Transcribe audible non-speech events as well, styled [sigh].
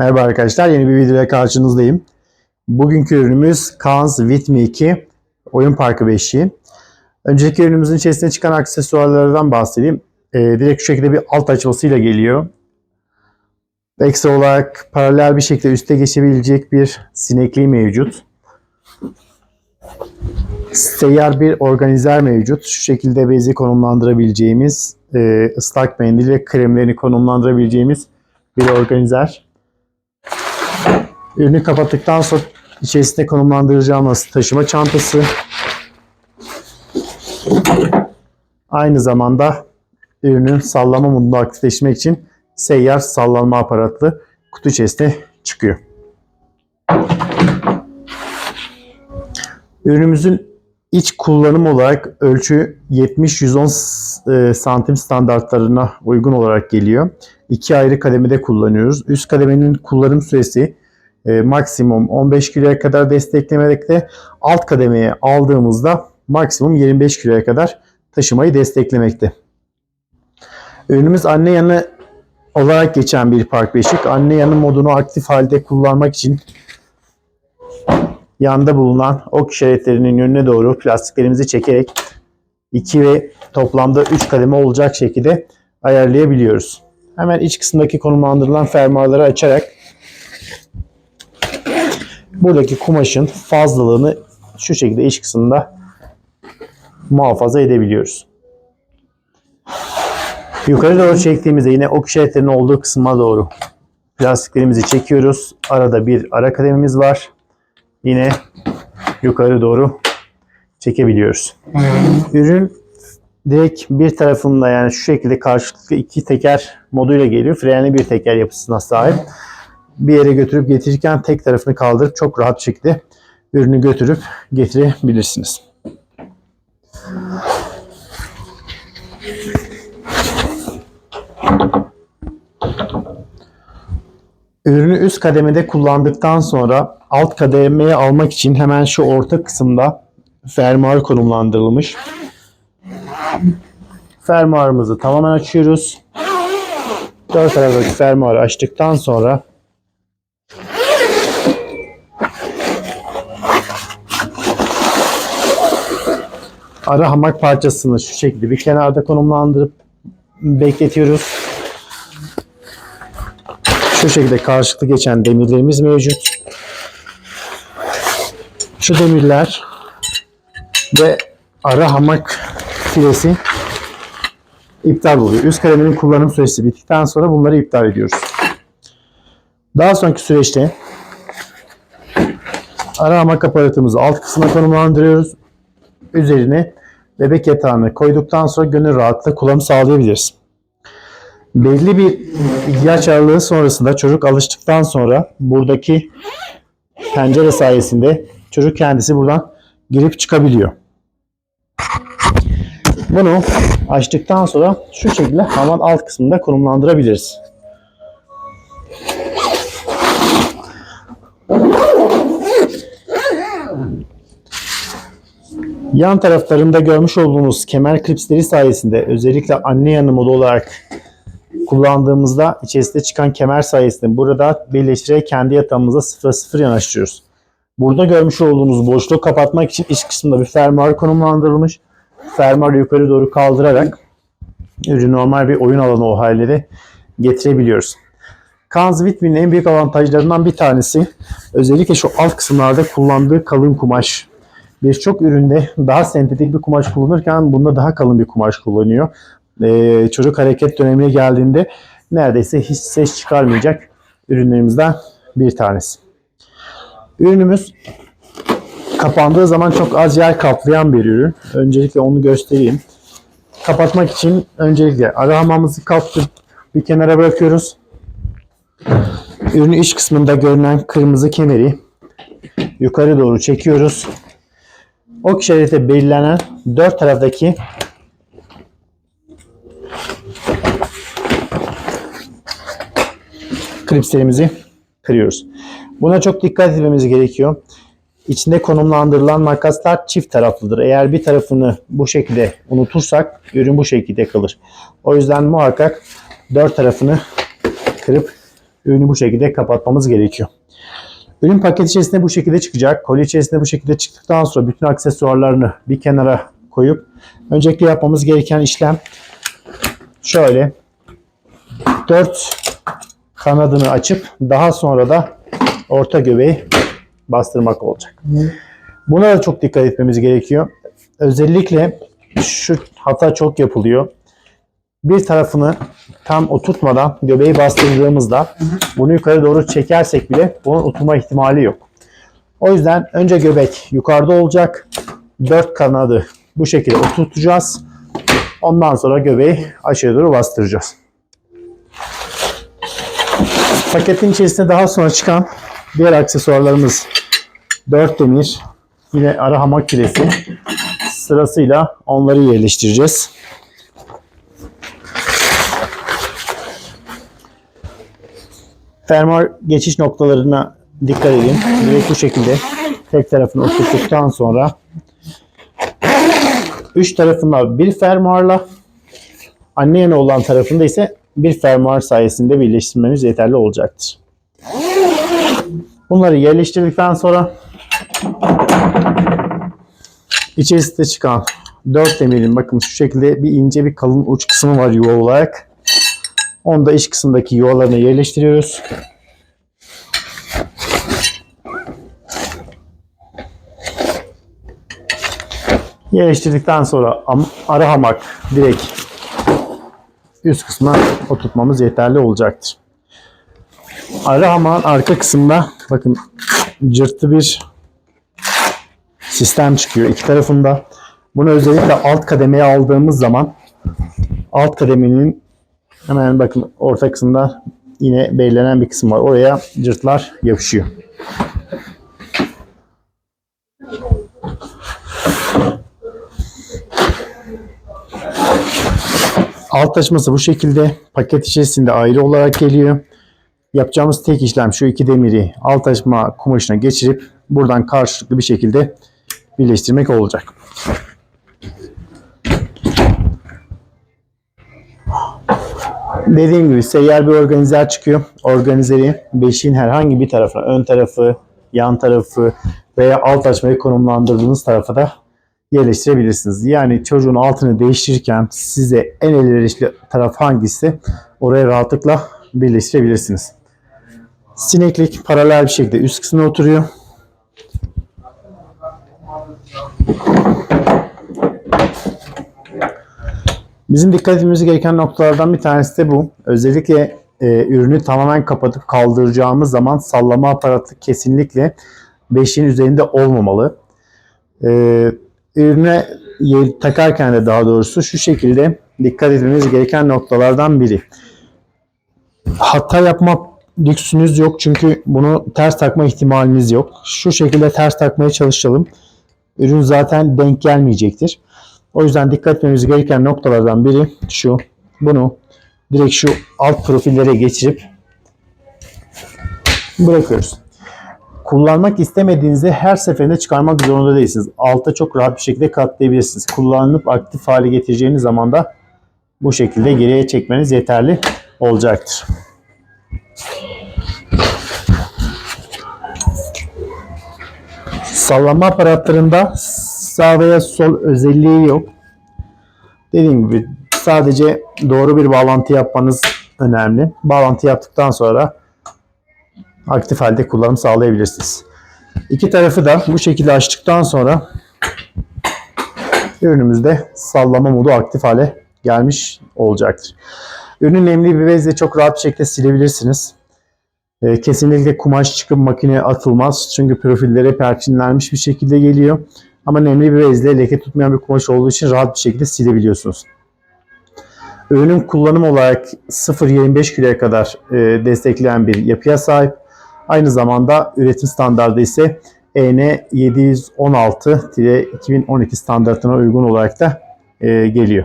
Merhaba arkadaşlar, yeni bir videoya karşınızdayım. Bugünkü ürünümüz Kans With 2 oyun parkı beşiği. Önceki ürünümüzün içerisine çıkan aksesuarlardan bahsedeyim. Ee, direkt şu şekilde bir alt açmasıyla geliyor. Ekstra olarak paralel bir şekilde üste geçebilecek bir sinekliği mevcut. Seyyar bir organizer mevcut. Şu şekilde bezi konumlandırabileceğimiz, e, ıslak mendil ve kremlerini konumlandırabileceğimiz bir organizer. Ürünü kapattıktan sonra içerisinde konumlandıracağımız taşıma çantası. Aynı zamanda ürünün sallama modunu aktifleştirmek için seyyar sallanma aparatlı kutu içerisine çıkıyor. Ürünümüzün iç kullanım olarak ölçü 70-110 e, santim standartlarına uygun olarak geliyor. İki ayrı kademede kullanıyoruz. Üst kademenin kullanım süresi e, maksimum 15 kiloya kadar desteklemekte. Alt kademeye aldığımızda maksimum 25 kiloya kadar taşımayı desteklemekte. Ürünümüz anne yanı olarak geçen bir park beşik. Anne yanı modunu aktif halde kullanmak için yanda bulunan ok işaretlerinin yönüne doğru plastiklerimizi çekerek 2 ve toplamda 3 kademe olacak şekilde ayarlayabiliyoruz. Hemen iç kısımdaki konumlandırılan fermuarları açarak buradaki kumaşın fazlalığını şu şekilde iç kısımda muhafaza edebiliyoruz. Yukarı doğru çektiğimizde yine ok işaretlerinin olduğu kısma doğru plastiklerimizi çekiyoruz. Arada bir ara kadememiz var. Yine yukarı doğru çekebiliyoruz. Ürün direkt bir tarafında yani şu şekilde karşılıklı iki teker moduyla geliyor. Frenli bir teker yapısına sahip. Bir yere götürüp getirirken tek tarafını kaldırıp çok rahat bir şekilde ürünü götürüp getirebilirsiniz. Ürünü üst kademede kullandıktan sonra alt kademeye almak için hemen şu orta kısımda fermuar konumlandırılmış. Fermuarımızı tamamen açıyoruz. Dört taraftaki fermuarı açtıktan sonra ara hamak parçasını şu şekilde bir kenarda konumlandırıp bekletiyoruz. Şu şekilde karşılıklı geçen demirlerimiz mevcut. Şu demirler ve ara hamak filesi iptal oluyor. Üst kademenin kullanım süresi bittikten sonra bunları iptal ediyoruz. Daha sonraki süreçte ara hamak aparatımızı alt kısmına konumlandırıyoruz. Üzerine bebek yatağını koyduktan sonra gönül rahatlıkla kullanım sağlayabiliriz. Belli bir yaş aralığı sonrasında çocuk alıştıktan sonra buradaki pencere sayesinde çocuk kendisi buradan girip çıkabiliyor. Bunu açtıktan sonra şu şekilde hemen alt kısmında konumlandırabiliriz. Yan taraflarında görmüş olduğunuz kemer klipsleri sayesinde özellikle anne yanı modu olarak kullandığımızda içerisinde çıkan kemer sayesinde burada birleştirerek kendi yatağımıza 0-0 yanaştırıyoruz. Burada görmüş olduğunuz boşluğu kapatmak için iç kısmında bir fermuar konumlandırılmış. Fermuarı yukarı doğru kaldırarak ürünü normal bir oyun alanı o hale getirebiliyoruz. Kanz Whitman'in en büyük avantajlarından bir tanesi özellikle şu alt kısımlarda kullandığı kalın kumaş. Birçok üründe [laughs] daha sentetik bir kumaş kullanırken bunda daha kalın bir kumaş kullanıyor. Ee, çocuk hareket dönemine geldiğinde neredeyse hiç ses çıkarmayacak ürünlerimizden bir tanesi. Ürünümüz kapandığı zaman çok az yer kaplayan bir ürün. Öncelikle onu göstereyim. Kapatmak için öncelikle arahamamızı kaptık bir kenara bırakıyoruz. Ürünün iç kısmında görünen kırmızı kemeri yukarı doğru çekiyoruz. Ok işareti belirlenen dört taraftaki klipslerimizi kırıyoruz. Buna çok dikkat etmemiz gerekiyor. İçinde konumlandırılan makaslar çift taraflıdır. Eğer bir tarafını bu şekilde unutursak ürün bu şekilde kalır. O yüzden muhakkak dört tarafını kırıp ürünü bu şekilde kapatmamız gerekiyor. Ürün paket içerisinde bu şekilde çıkacak. Kolye içerisinde bu şekilde çıktıktan sonra bütün aksesuarlarını bir kenara koyup öncelikle yapmamız gereken işlem şöyle 4 kanadını açıp daha sonra da orta göbeği bastırmak olacak. Buna da çok dikkat etmemiz gerekiyor. Özellikle şu hata çok yapılıyor. Bir tarafını tam oturtmadan göbeği bastırdığımızda bunu yukarı doğru çekersek bile bunun oturma ihtimali yok. O yüzden önce göbek yukarıda olacak. Dört kanadı bu şekilde oturtacağız. Ondan sonra göbeği aşağı doğru bastıracağız. Paketin içerisinde daha sonra çıkan diğer aksesuarlarımız 4 demir, yine ara hamak kilesi sırasıyla onları yerleştireceğiz. Fermuar geçiş noktalarına dikkat edin. Direkt bu şekilde tek tarafını oturttuktan sonra üç tarafında bir fermuarla anne yanı olan tarafında ise bir fermuar sayesinde birleştirmemiz yeterli olacaktır. Bunları yerleştirdikten sonra içerisinde çıkan 4 demirin bakın şu şekilde bir ince bir kalın uç kısmı var yuva olarak. Onu da iç kısımdaki yuvalarına yerleştiriyoruz. Yerleştirdikten sonra ara hamak direkt üst kısmına oturtmamız yeterli olacaktır. Ara hamağın arka kısmında bakın cırtı bir sistem çıkıyor iki tarafında. Bunu özellikle alt kademeye aldığımız zaman alt kademenin hemen bakın orta kısımda yine belirlenen bir kısım var. Oraya cırtlar yapışıyor. Alt taşıması bu şekilde paket içerisinde ayrı olarak geliyor. Yapacağımız tek işlem şu iki demiri alt taşıma kumaşına geçirip buradan karşılıklı bir şekilde birleştirmek olacak. Dediğim gibi seyyar bir organizer çıkıyor. Organizeri beşiğin herhangi bir tarafına, ön tarafı, yan tarafı veya alt açmayı konumlandırdığınız tarafa da yerleştirebilirsiniz. Yani çocuğun altını değiştirirken size en elverişli taraf hangisi oraya rahatlıkla birleştirebilirsiniz. Sineklik paralel bir şekilde üst kısmına oturuyor. Bizim dikkat etmemiz gereken noktalardan bir tanesi de bu. Özellikle e, ürünü tamamen kapatıp kaldıracağımız zaman sallama aparatı kesinlikle beşiğin üzerinde olmamalı. E, ürüne takarken de daha doğrusu şu şekilde dikkat etmemiz gereken noktalardan biri. Hata yapma lüksünüz yok çünkü bunu ters takma ihtimaliniz yok. Şu şekilde ters takmaya çalışalım. Ürün zaten denk gelmeyecektir. O yüzden dikkat etmemiz gereken noktalardan biri şu. Bunu direkt şu alt profillere geçirip bırakıyoruz. Kullanmak istemediğinizde her seferinde çıkarmak zorunda değilsiniz. Alta çok rahat bir şekilde katlayabilirsiniz. Kullanıp aktif hale getireceğiniz zaman da bu şekilde geriye çekmeniz yeterli olacaktır. Sallama aparatlarında sağ veya sol özelliği yok. Dediğim gibi sadece doğru bir bağlantı yapmanız önemli. Bağlantı yaptıktan sonra aktif halde kullanım sağlayabilirsiniz. İki tarafı da bu şekilde açtıktan sonra ürünümüzde sallama modu aktif hale gelmiş olacaktır. Ürünü nemli bir bezle çok rahat bir şekilde silebilirsiniz. Ee, Kesinlikle kumaş çıkıp makineye atılmaz. Çünkü profilleri perçinlenmiş bir şekilde geliyor. Ama nemli bir bezle leke tutmayan bir kumaş olduğu için rahat bir şekilde silebiliyorsunuz. Ürünün kullanım olarak 0.25 kiloya kadar e, destekleyen bir yapıya sahip. Aynı zamanda üretim standardı ise EN 716-2012 standartına uygun olarak da e, geliyor.